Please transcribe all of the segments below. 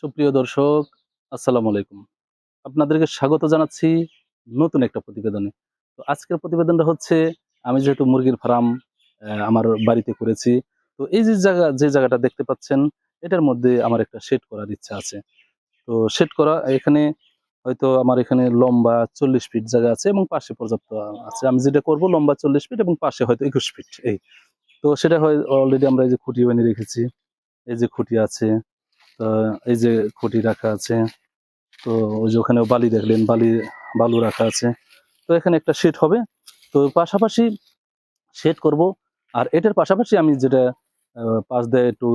সুপ্রিয় দর্শক, আসসালামু আলাইকুম। আপনাদেরকে স্বাগত জানাচ্ছি নতুন একটা প্রতিবেদনে। তো আজকের প্রতিবেদনটা হচ্ছে, আমি যেহেতু মুরগির ফার্ম আমার বাড়িতে করেছি, তো এই যে জায়গা, যে জায়গাটা দেখতে পাচ্ছেন, এটার মধ্যে আমার একটা শেড করার ইচ্ছা আছে। তো শেড করা, এখানে হয়তো আমার এখানে লম্বা চল্লিশ ফিট জায়গা আছে এবং পাশে পর্যাপ্ত আছে। আমি যেটা করব, লম্বা চল্লিশ ফিট এবং পাশে হয়তো একুশ ফিট এই। তো সেটা হয় অলরেডি আমরা এই যে খুঁটি বানিয়ে রেখেছি, এই যে খুঁটি আছে এই যে খুঁটি রাখা আছে, তো ওই যে ওখানে বালি দেখলেন, বালি, বালু রাখা আছে। তো এখানে একটা শেড হবে। তো পাশাপাশি শেড করব। আর এটার পাশাপাশি আমি যেটা পাশ দিয়ে একটু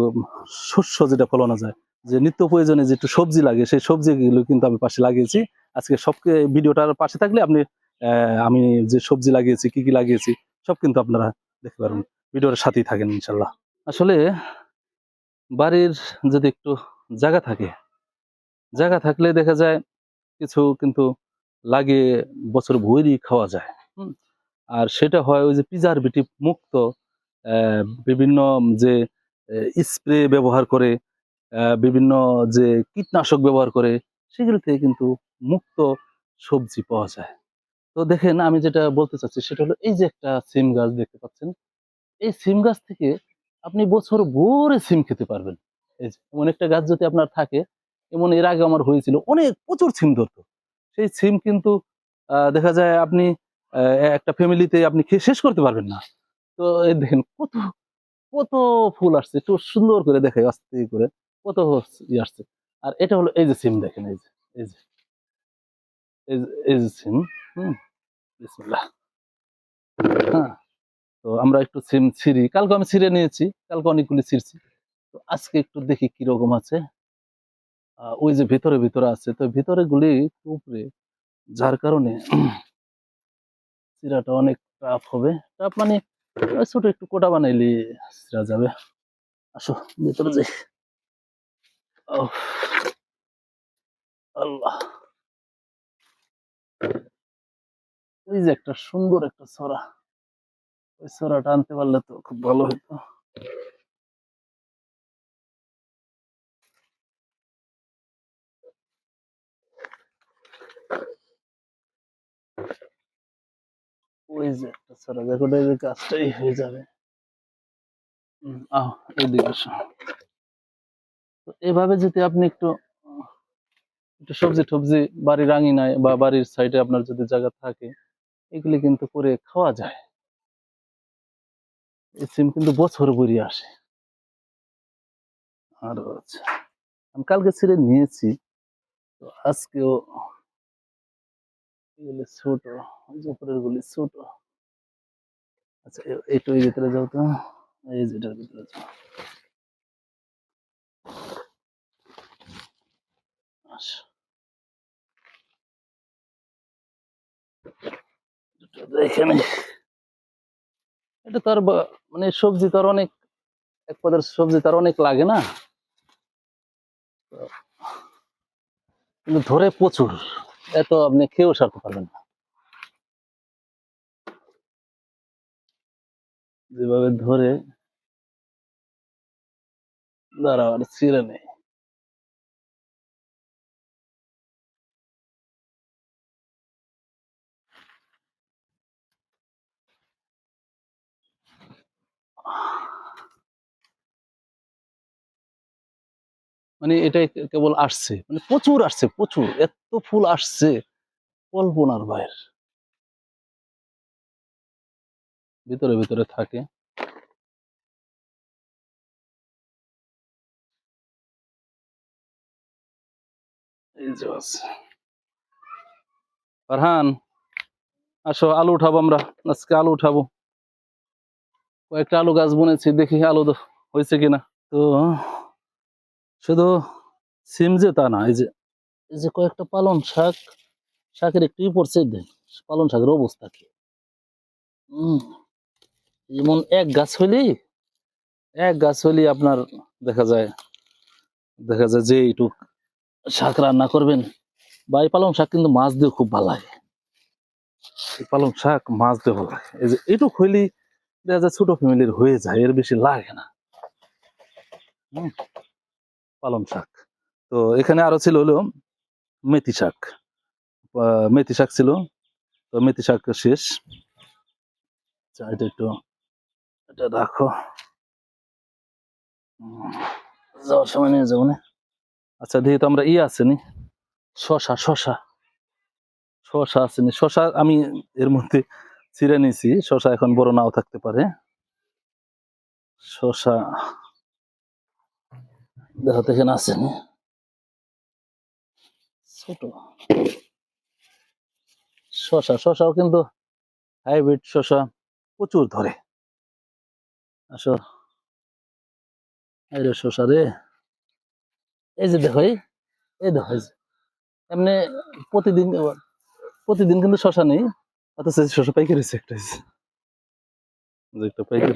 শস্য যেটা ফলানো যায়, যে নিত্য প্রয়োজনে যে একটু সবজি লাগে, সেই সবজিগুলো কিন্তু আমি পাশে লাগিয়েছি। আজকে সবকে ভিডিওটার পাশে থাকলে আপনি আমি যে সবজি লাগিয়েছি, কি কি লাগিয়েছি, সব কিন্তু আপনারা দেখতে পারবেন। ভিডিওর সাথেই থাকেন ইনশাল্লাহ আসলে বাড়ির যদি একটু জায়গা থাকে। জায়গা থাকলে দেখা যায় কিছু কিন্তু লাগিয়ে বছর ভরি খাওয়া যায়। আর সেটা হয় ওই যে প্রিজারভেটিভ মুক্ত বিভিন্ন যে স্প্রে ব্যবহার করে বিভিন্ন যে কীটনাশক ব্যবহার করে, সেগুলো থেকে কিন্তু মুক্ত সবজি পাওয়া যায়। তো দেখেন আমি যেটা বলতে চাচ্ছি সেটা হলো এই যে একটা সিম গাছ দেখতে পাচ্ছেন। এই সিম গাছ থেকে আপনি বছর ভরে সিম খেতে পারবেন। এমন একটা গাছ যদি আপনার থাকে, এমন এর আগে আমার হয়েছিল, অনেক প্রচুর সিম ধরতো। সেই সিম কিন্তু দেখা যায় আপনি একটা ফ্যামিলিতে আপনি খেয়ে শেষ করতে পারবেন না। তো এই দেখেন কত কত ফুল আসছে, একটু সুন্দর করে দেখাই, আস্তে করে, কত ই আসছে। আর এটা হলো এই যে সিম দেখেন, এই যে এই যে, এই যে- সিম, হুম হ্যাঁ তো আমরা একটু সিম ছিঁড়ি, কালকে আমি ছিঁড়ে নিয়েছি, কালকে অনেকগুলি ছিঁড়ছি। তো আজকে একটু দেখি কি রকম আছে। ওই যে ভিতরে ভিতরে আছে। তো ভিতরে গুলি উপরে, যার কারণে চিরাটা অনেক টাফ হবে। টাফ মানে ছোট একটু কোটা বানাইলে চিরা যাবে। আসো, ভিতরে যাই। আল্লাহ। ওই যে একটা সুন্দর একটা ছড়া। ওই ছড়াটা আনতে পারলে তো খুব ভালো হতো ওই যে একটা ছড়া দেখো এই কাজটাই হয়ে যাবে। এভাবে যদি আপনি একটু একটু সবজি টবজি বাড়ির আঙিনায় বা বাড়ির সাইডে আপনার যদি জায়গা থাকে, এগুলি কিন্তু করে খাওয়া যায়। এই সিম কিন্তু বছর ভরি আসে। আর আচ্ছা আমি কালকে ছিঁড়ে নিয়েছি, তো আজকেও ছোট উপরের গুলি ছোট। আচ্ছা একটু এই ভিতরে যাও তো। এই যেটার ভিতরে যাও। মানে সবজি তো আর অনেক, এক পদের সবজি তার অনেক লাগে না? কিন্তু ধরে প্রচুর। এত আপনি খেয়েও সারতে পারবেন না। যেভাবে ধরে দাঁড়াও আর ছিঁড়ে নেই। মানে এটাই কেবল আসছে। মানে প্রচুর আসছে, প্রচুর। এত ফুল আসছে। কল্পনার বাইরে। ভিতরে ভিতরে থাকে। ফারহান, আসো, আলু উঠাবো আমরা। আজকে আলু উঠাবো। কয়েকটা আলু গাছ বুনেছি, দেখি আলু হয়েছে কিনা। তো শুধু সিম যে তা না, এই যে এই যে কয়েকটা পালং শাক, শাকের একটু পড়ছে দেন পালং শাকের অবস্থা কি? যেমন এক গাছ হইলেই, এক গাছ হইলেই আপনার দেখা যায় দেখা যায় যে একটু শাক রান্না করবেন, বা এই পালং শাক কিন্তু মাছ দিয়ে খুব ভালো লাগে। এই পালং শাক মাছ দিয়ে ভালো লাগে। এই যে এইটুক হইলেই দেখা যায় ছোট ফ্যামিলির হয়ে যায়, এর বেশি লাগে না। হুম পালং শাক। তো এখানে আরও ছিল হলো মেথি শাক। মেথি শাক ছিল। তো মেথি শাক শেষ। আচ্ছা, এটা একটু এটা রাখো। যাওয়ার সময় নিয়ে যাব না। আচ্ছা দেখি তো আমরা ইয়ে আছে নি শশা শশা। শশা আছে নি শশা আমি এর মধ্যে ছিঁড়ে নিয়েছি। শশা এখন বড় নাও থাকতে পারে। শশা দেখো তো এখানে আছে ছোট। শশা, শশাও কিন্তু হাইব্রিড শশা প্রচুর ধরে। আসো। এই শশা রে। এই যে দেখো এই দেখো। এমনি প্রতিদিন প্রতিদিন কিন্তু শশা নেই, অথচ শশা পাইকারি একটা। একটা পাইকারি।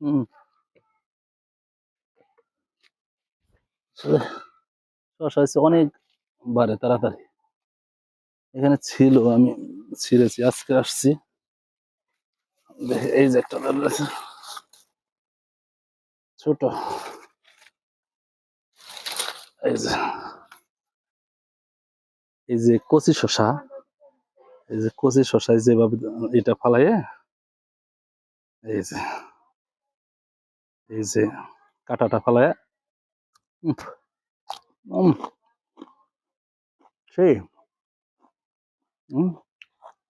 হম। শশা হচ্ছে অনেক বাড়ে তাড়াতাড়ি। এখানে ছিল, আমি ছিঁড়েছি, আজকে আসছি। এই যে একটা। ছোট। এই যে। এই যে কচি শশা এই যে কচি শশা যেভাবে এটা ফালাইয়ে। এই যে। এই যে কাটাটা ফালাইয়ে। সেই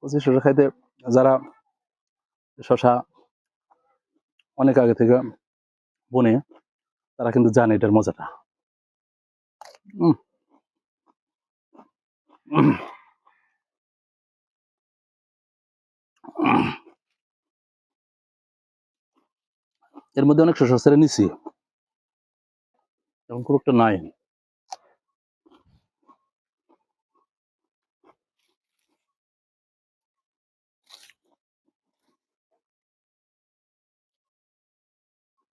কচি শশা খাইতে, যারা শশা অনেক আগে থেকে বনে, তারা কিন্তু জানে এটার মজাটা। এর মধ্যে অনেক ছেড়ে নিছি একটা নাই।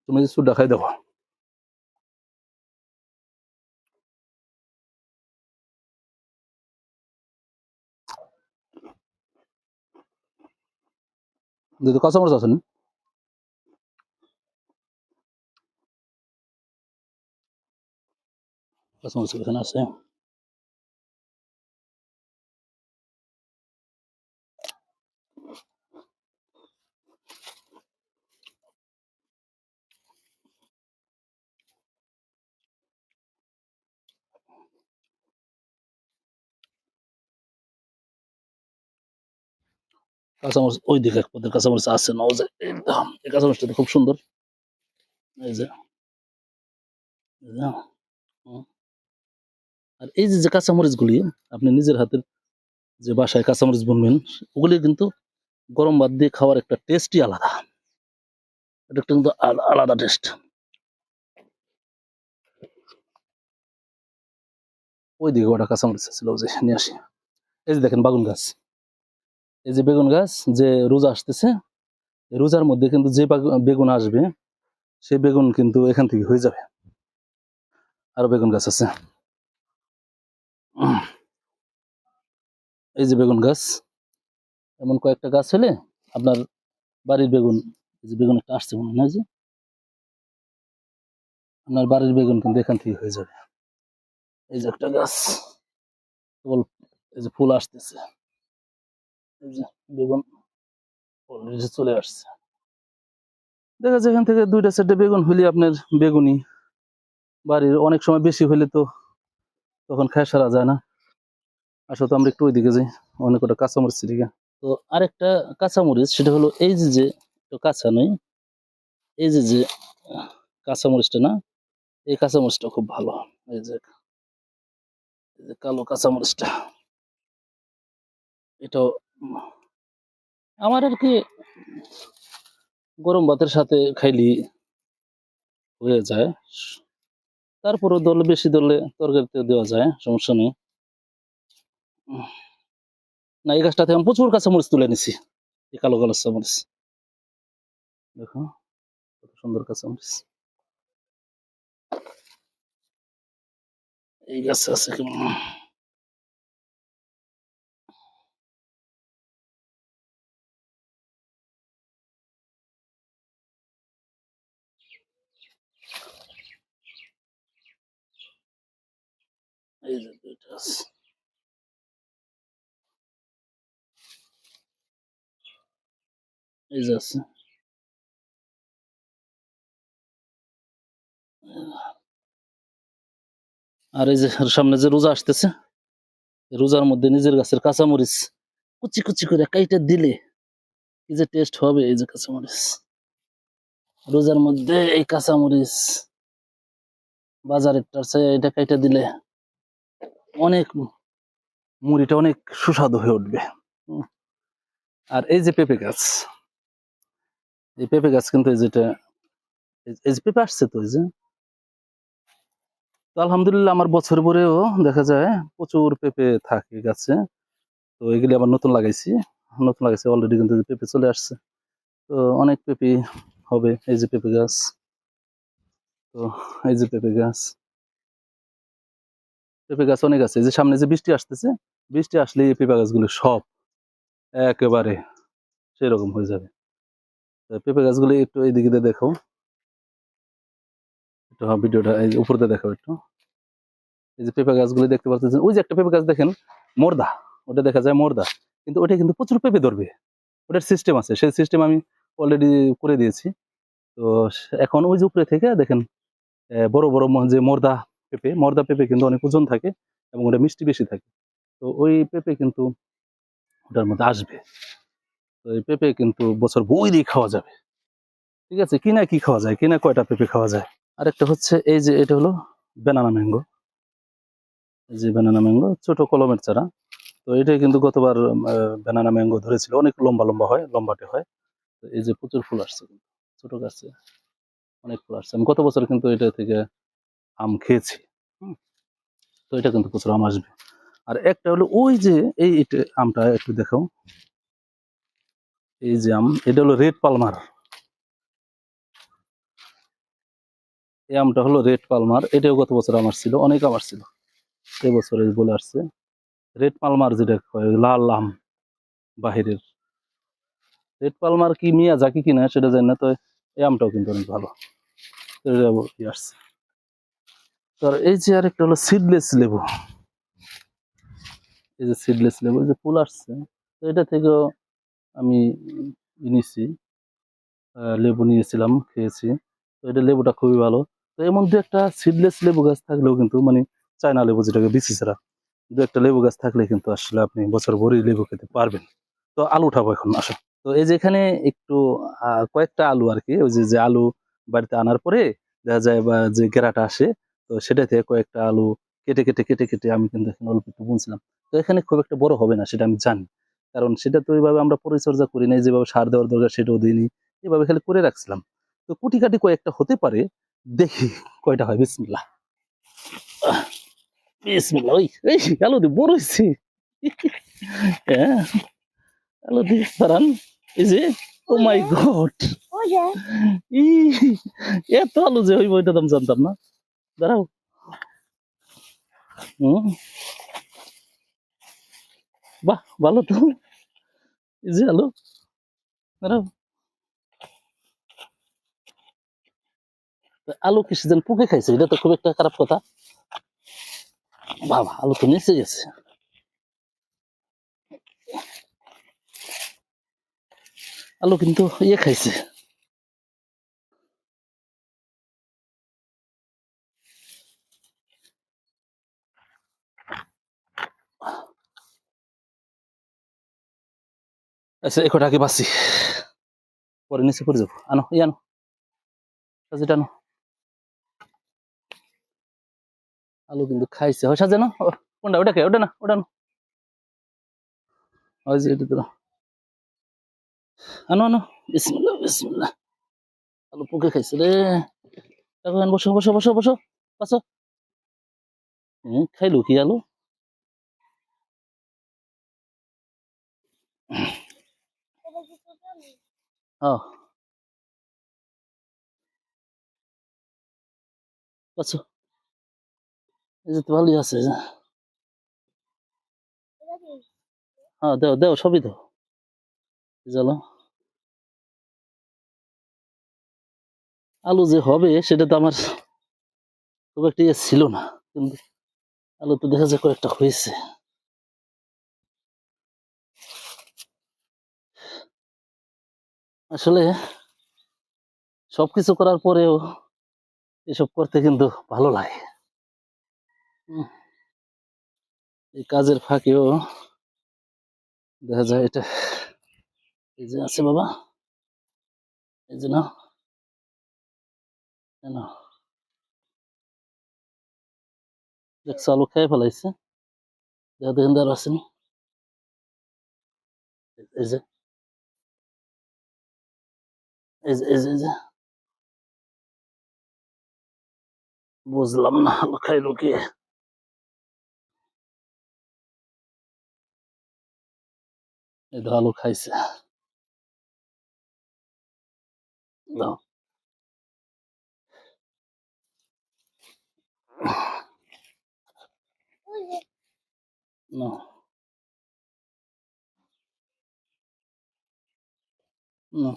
তুমি যে সুডা খাই দেখো যদি কাঁচামরিচ আছে না কাঁচামরিচ এখানে আছে কাঁচামরিচ ওই দিকে এক পদের কাঁচামরিচ আছে না ও যে এই দেখো, এই কাঁচামরিচটা তো খুব সুন্দর এই যে এই যে, হুম। আর এই যে যে কাঁচামরিচ গুলি, আপনি নিজের হাতের যে বাসায় কাঁচামরিচ বুনবেন, ওগুলি কিন্তু গরম ভাত দিয়ে খাওয়ার একটা টেস্টই আলাদা। এটা একটা কিন্তু আলাদা টেস্ট ওই দিকে ওটা কাঁচামরিচ ছিল যে, নিয়ে আসি। এই যে দেখেন বাগুন গাছ। এই যে বেগুন গাছ, যে রোজা আসতেছে রোজার মধ্যে কিন্তু যে বেগুন আসবে সেই বেগুন কিন্তু এখান থেকে হয়ে যাবে। আরও বেগুন গাছ আছে। এই যে বেগুন গাছ, এমন কয়েকটা গাছ হলে আপনার বাড়ির বেগুন, এই যে বেগুন একটা আসছে মনে হয় যে? আপনার বাড়ির বেগুন কিন্তু এখান থেকে হয়ে যাবে। এই যে একটা গাছ কেবল এই যে ফুল আসতেছে। বেগুন চলে আসছে। দেখা যায় এখান থেকে দুইটা চারটে বেগুন হলে আপনার বেগুনি বাড়ির অনেক সময় বেশি হলে তো তখন খায়, সারা যায় না। আসলে তো আমরা একটু ওইদিকে যাই, অনেক কটা কাঁচামরিচ দিকে তো আরেকটা কাঁচামরিচ, সেটা হলো এই যে যে কাঁচা নয় এই যে যে, কাঁচামরিচটা না, এই কাঁচামরিচটা খুব ভালো। এই যে এই যে কালো কাঁচামরিচটা, এটাও আমার আর কি গরম ভাতের সাথে খাইলি হয়ে যায়। তারপরে দল বেশি দলে তরকারিতে দেওয়া যায়, সমস্যা নেই। না, এই গাছটা থেকে আমি প্রচুর কাঁচামরিচ তুলে নিছি এই কালো কালো কাঁচামরিচ। দেখো, কত সুন্দর কাঁচামরিচ। এই গাছ আছে কেমন এই এই যে আর এই যে সামনে যে রোজা আসতেছে রোজার মধ্যে নিজের গাছের কাঁচামরিচ কুচি কুচি করে কাইটা দিলে কি যে টেস্ট হবে এই যে কাঁচামরিচ? রোজার মধ্যে এই কাঁচামরিচ বাজারের টার চেয়ে এটা কাইটা দিলে অনেক মুড়িটা অনেক সুস্বাদু হয়ে উঠবে। আর এই যে পেঁপে গাছ, এই পেঁপে গাছ কিন্তু এই যেটা, এই- যে পেঁপে আসছে তো এই যে। তো আলহামদুলিল্লাহ আমার বছর ভরেও দেখা যায় প্রচুর পেঁপে থাকে গাছে। তো এগুলি আবার নতুন লাগাইছি নতুন লাগাইছি অলরেডি কিন্তু পেঁপে চলে আসছে। তো অনেক পেঁপে হবে এই যে পেঁপে গাছ। তো এই যে পেঁপে গাছ। পেঁপে গাছ অনেক আছে। যে সামনে যে বৃষ্টি আসতেছে বৃষ্টি আসলে এই পেঁপে গাছগুলো সব একেবারে সেরকম হয়ে যাবে। পেঁপে গাছগুলি একটু এইদিকে দেখো। একটু হ্যাঁ, ভিডিওটা এই উপরতে দেখো একটু। এই যে পেঁপে গাছগুলি দেখতে পাচ্ছেন ওই যে একটা পেঁপে গাছ দেখেন মোর্দা ওটা দেখা যায় মোর্দা কিন্তু ওটা কিন্তু প্রচুর পেঁপে ধরবে। ওটার সিস্টেম আছে সেই সিস্টেম আমি অলরেডি করে দিয়েছি। তো এখন ওই যে উপরে থেকে দেখেন বড় বড় যে মর্দা পেঁপে, মর্দা পেঁপে কিন্তু অনেক ওজন থাকে এবং ওটা মিষ্টি বেশি থাকে। তো ওই পেঁপে কিন্তু ওটার মধ্যে আসবে। তো এই পেঁপে কিন্তু বছর বই দিয়ে খাওয়া যাবে। ঠিক আছে? কিনা কি খাওয়া যায়? কিনা কয়টা পেঁপে খাওয়া যায়? আরেকটা হচ্ছে এই যে এটা হলো বেনানা ম্যাঙ্গো এই যে বেনানা ম্যাঙ্গো ছোট কলমের চারা। তো এটা কিন্তু গতবার বেনানা ম্যাঙ্গো ধরেছিল। অনেক লম্বা লম্বা হয়, লম্বাটে হয়। তো এই যে প্রচুর ফুল আসছে কিন্তু। ছোট গাছে অনেক ফুল আসছে। আমি গত বছর কিন্তু এটা থেকে আম খেয়েছি। তো এটা কিন্তু প্রচুর আম আসবে। আর একটা হলো ওই যে, এই আমটা একটু দেখাও। এই যে আম, এটা হলো রেড পালমার। এই আমটা হলো রেড পালমার। এটাও গত বছর আমার ছিল অনেক আমার ছিল এবছরে বলে আসছে। রেড পালমার যেটা লাল আম বাহিরের। রেড পালমার কি মিয়া জাকি কিনা সেটা জানি না তো এই আমটাও কিন্তু অনেক ভালো। আসছে। তো আর এই যে আরেকটা হলো সিডলেস লেবু। এই যে সিডলেস লেবু যে ফুল আসছে, তো এটা থেকেও আমি নিছি লেবু নিয়েছিলাম, খেয়েছি। তো এটা লেবুটা খুবই ভালো। তো এর মধ্যে একটা সিডলেস লেবু গাছ থাকলেও কিন্তু মানে চায়না লেবু যেটাকে বিচি ছাড়া দু একটা লেবু গাছ থাকলে কিন্তু আসলে আপনি বছর ভরে লেবু খেতে পারবেন। তো আলু উঠাবো এখন, আসো। তো এই যে এখানে একটু কয়েকটা আলু আর কি, ওই যে আলু বাড়িতে আনার পরে দেখা যায় বা যে গেরাটা আসে তো সেটা থেকে কয়েকটা আলু কেটে কেটে কেটে কেটে আমি কিন্তু এখানে অল্প একটু বুনছিলাম। তো এখানে খুব একটা বড় হবে না সেটা আমি জানি। কারণ সেটা তো ওইভাবে আমরা পরিচর্যা করি নাই যেভাবে সার দেওয়ার দরকার সেটাও দিইনি এভাবে খালি করে রাখছিলাম। তো কুটি কাটি কয়েকটা হতে পারে দেখি কয়টা হয় বিসমিল্লা বিসমিল্লা ওই এই আলু দি বড় হয়েছে। হ্যাঁ আলু দি দাঁড়ান এই যে ও মাই গড। ই এত আলু যে হইব তো আমি জানতাম না। দাঁড়াও। বাহ, ভালো তো। যে আলু দাঁড়াও। আলু কি সেদিন পুকে খাইছে? এটা তো খুব একটা খারাপ কথা। বাবা আলু তো নিচে গেছে আলু কিন্তু ইয়ে খাইছে। আচ্ছা একটা আগে বাসি পরে নিচে পড়ে যাব। আনো ই আনো। সাজিটা আনো আলু কিন্তু খাইছে। হয় সাজানো কোনটা? ওটা ওটা না? ওটা না? ওই যে এটা তো। আনো আনো। বিসমিল্লাহ বিসমিল্লাহ। আলু পুকে খাইছে রে। এখন বসো বসো বসো বসো। বসো হুম খাইলো কি আলু? হ্যাঁ বসো এই যে তো ভালোই আছে হ্যাঁ দেও দেও সবই দাও চলো আলু যে হবে, সেটা তো আমার খুব একটা ইয়ে ছিল না। কিন্তু আলু তো দেখা যায় কয়েকটা হয়েছে। আসলে সব কিছু করার পরেও এসব করতে কিন্তু ভালো লাগে। এই কাজের ফাঁকেও দেখা যায় এটা এই যে আছে বাবা। এই যে না। দেখছ আলু খেয়ে ফেলাইছে। দেখা দেখেন আর এই যে। বুঝলাম না কি এই তো আলু খাইছে দাও না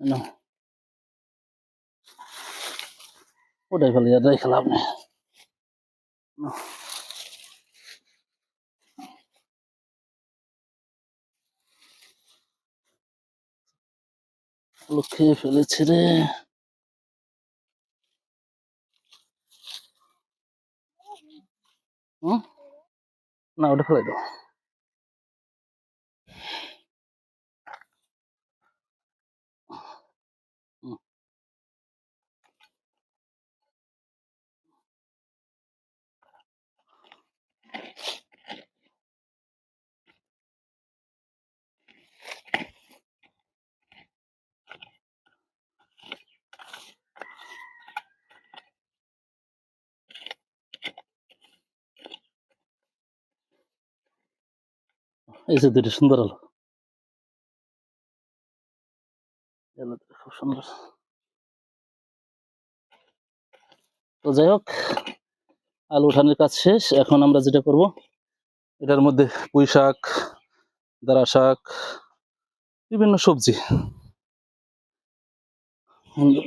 না। ওটাই ফেলে আর রেখে লাভ নেই। খেয়ে ফেলেছে রে? না ওটা ফেলাই দাও। এই যে দুটি সুন্দর আলো। খুব সুন্দর। তো যাই হোক, আলু উঠানোর কাজ শেষ। এখন আমরা যেটা করব, এটার মধ্যে পুঁই শাক, দারা শাক, বিভিন্ন সবজি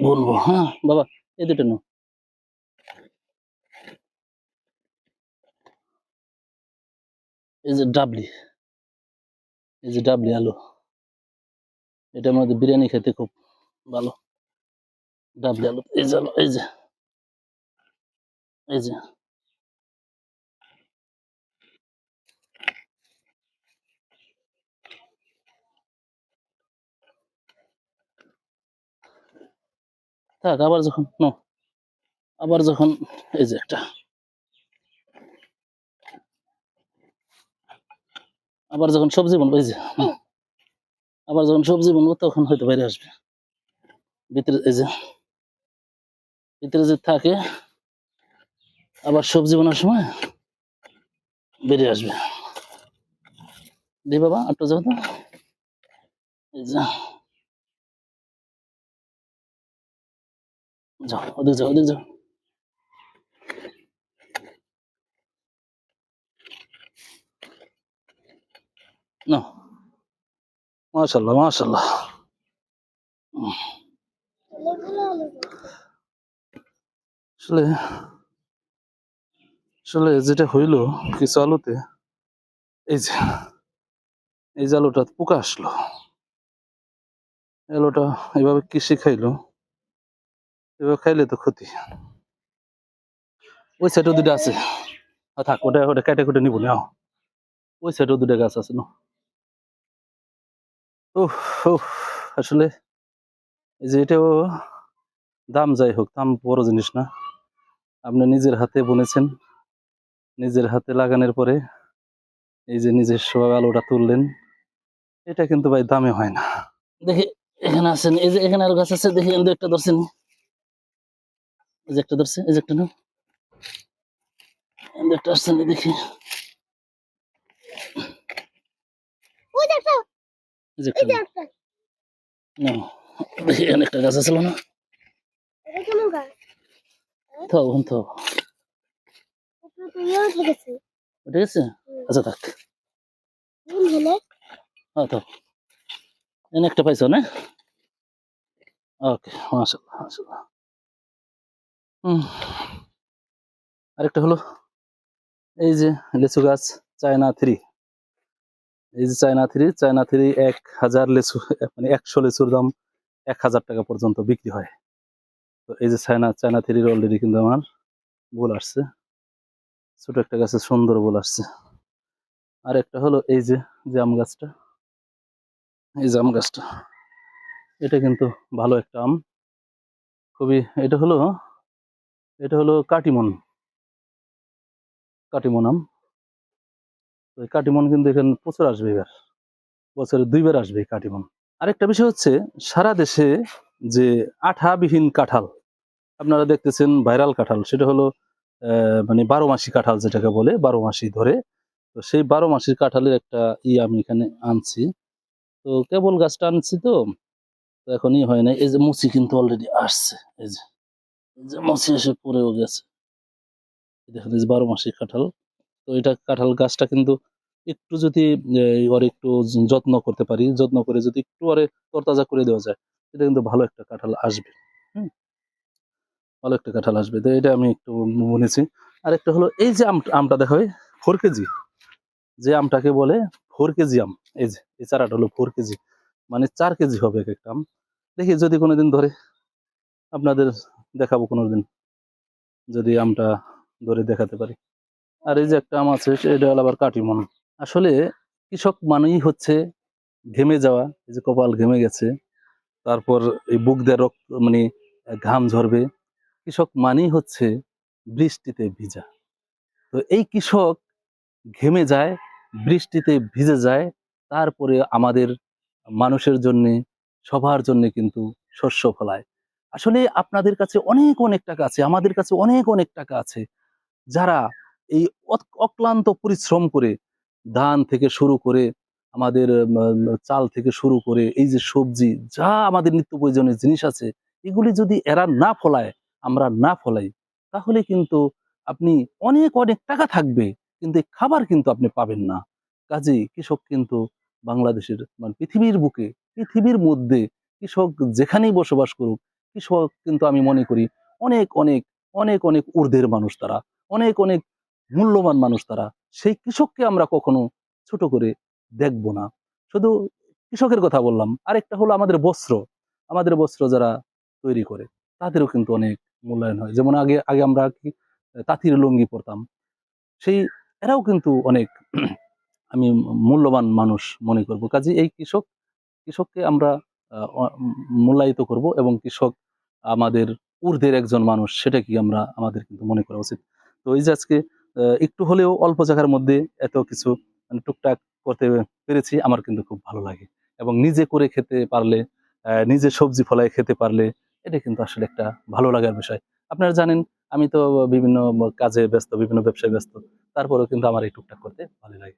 বলব হ্যাঁ? বাবা, এই দুটো এই যে ডাবলি। এই যে ডাবলি আলু এটার মধ্যে বিরিয়ানি খেতে খুব ভালো। ডাবলি আলু, এই যে আলু, এই যে এই যে। থাক, আবার যখন নো আবার যখন, এই যে একটা। আবার যখন সবজি বনবো, এই যে আবার যখন সবজি বনবো, তখন হয়তো বাইরে আসবে। ভিতরে, এই যে, ভিতরে যে থাকে, আবার সবজি বানার সময় বেরিয়ে আসবে। দি বাবা, আটটা যাও তো? যাও, ওদিক যাও ওদিক যাও। না। মাশাল্লাহ মাশাল্লাহ। আসলে আসলে যেটা হইল কিছু আলুতে, এই যে এই যে আলুটা পোকা আসলো। আলুটা এইভাবে কৃষি খাইলো, এভাবে খাইলে তো ক্ষতি। ওই সাইডেও দুটো আছে। থাক, ওটা ওটা কেটে কুটে নিবো না ওই সাইডেও দুটো গাছ আছে না উফ আসলে যে এটাও দাম যাই হোক, দাম বড় জিনিস না। আপনি নিজের হাতে বুনেছেন, নিজের হাতে লাগানোর পরে এই যে নিজের সবাই আলুটা তুললেন, এটা কিন্তু ভাই দামে হয় না। দেখি, এখানে আছেন, এই যে এখানে আরও গাছ আছে, দেখি দু একটা ধরছেন। এই যে একটা ধরছে, এই যে একটা দু একটা আসছেন দেখি ওই দেখো এই যে একটা। এখানে গাছ আছে না ওখানে উঠে গেছে। আচ্ছা থাক। হ্যাঁ একটা পাইছো না? ওকে হুম আরেকটা হলো। এই যে লিচু গাছ চায়না থ্রি। এই যে চায়না থ্রি চায়না থ্রি এক হাজার লেচু মানে একশো লেচুর দাম এক হাজার টাকা পর্যন্ত বিক্রি হয়। তো এই যে চায়না চায়না থ্রির অলরেডি কিন্তু আমার বল আসছে। ছোট একটা গাছে সুন্দর বল আসছে। আর একটা হলো এই যে জাম গাছটা। এই জাম গাছটা। এটা কিন্তু ভালো একটা আম। খুবই, এটা হলো এটা হলো কাটিমন। কাটিমন আম। এই কাটিমন কিন্তু এখানে প্রচুর আসবে এবার। বছরে দুইবার আসবে কাটিমন। আরেকটা বিষয় হচ্ছে, সারা দেশে যে আঠাবিহীন কাঁঠাল, আপনারা দেখতেছেন ভাইরাল কাঁঠাল, সেটা হলো মানে বারো মাসি কাঁঠাল যেটাকে বলে, বারো মাসি ধরে। তো সেই বারো মাসির কাঁঠালের একটা ই আমি এখানে আনছি। তো কেবল গাছটা আনছি তো তো এখনই হয় না এই যে মুচি কিন্তু অলরেডি আসছে, এই যে মুচি এসে পড়েও গেছে। দেখেন, এই যে বারো মাসিক কাঁঠাল। তো এটা কাঁঠাল গাছটা কিন্তু একটু যদি ওর একটু যত্ন করতে পারি, যত্ন করে যদি একটু ওরে তরতাজা করে দেওয়া যায় এটা কিন্তু ভালো একটা কাঁঠাল আসবে। হুম? ভালো একটা কাঁঠাল আসবে। তো এটা আমি একটু বলেছি। আর একটা হলো, এই যে আম, আমটা দেখা ফোর কেজি, যে আমটাকে বলে ফোর কেজি আম, এই যে, এই চারাটা হলো ফোর কেজি মানে চার কেজি হবে এক একটা আম। দেখি যদি কোনোদিন ধরে আপনাদের দেখাবো কোনোদিন, যদি আমটা ধরে দেখাতে পারি। আর এই যে একটা আম আছে এটা আবার কাটিমন আসলে কৃষক মানেই হচ্ছে ঘেমে যাওয়া, এই যে কপাল ঘেমে গেছে, তারপর এই বুক দিয়ে রক্ত মানে ঘাম ঝরবে। কৃষক মানেই হচ্ছে বৃষ্টিতে ভিজা। তো এই কৃষক ঘেমে যায়, বৃষ্টিতে ভিজে যায়, তারপরে আমাদের মানুষের জন্য, সবার জন্য কিন্তু শস্য ফলায়। আসলে আপনাদের কাছে অনেক অনেক টাকা আছে, আমাদের কাছে অনেক অনেক টাকা আছে, যারা এই অক- অক্লান্ত পরিশ্রম করে ধান থেকে শুরু করে আমাদের চাল থেকে শুরু করে এই যে সবজি, যা আমাদের নিত্য প্রয়োজনীয় জিনিস আছে, এগুলি যদি এরা না ফলায়, আমরা না ফলাই, তাহলে কিন্তু আপনি অনেক অনেক টাকা থাকবে, কিন্তু খাবার কিন্তু আপনি পাবেন না। কাজেই কৃষক কিন্তু বাংলাদেশের মানে পৃথিবীর বুকে, পৃথিবীর মধ্যে কৃষক যেখানেই বসবাস করুক, কৃষক কিন্তু আমি মনে করি অনেক অনেক অনেক অনেক ঊর্ধ্বের মানুষ তারা। অনেক অনেক মূল্যবান মানুষ তারা, সেই কৃষককে আমরা কখনো ছোট করে দেখব না। শুধু কৃষকের কথা বললাম, আরেকটা হলো আমাদের বস্ত্র। আমাদের বস্ত্র যারা তৈরি করে, তাদেরও কিন্তু অনেক মূল্যায়ন হয়। যেমন আগে আগে আমরা কি, তাঁতির লুঙ্গি পরতাম, সেই, এরাও কিন্তু অনেক আমি মূল্যবান মানুষ মনে করব। কাজে এই কৃষক, কৃষককে আমরা মূল্যায়িত করব এবং কৃষক আমাদের ঊর্ধ্বের একজন মানুষ সেটা কি আমরা, আমাদের কিন্তু মনে করা উচিত। তো এই যে আজকে একটু হলেও অল্প জায়গার মধ্যে এত কিছু মানে টুকটাক করতে পেরেছি, আমার কিন্তু খুব ভালো লাগে। এবং নিজে করে খেতে পারলে নিজে সবজি ফলায় খেতে পারলে, এটা কিন্তু আসলে একটা ভালো লাগার বিষয়। আপনারা জানেন, আমি তো বিভিন্ন কাজে ব্যস্ত, বিভিন্ন ব্যবসায় ব্যস্ত, তারপরেও কিন্তু আমার এই টুকটাক করতে ভালো লাগে।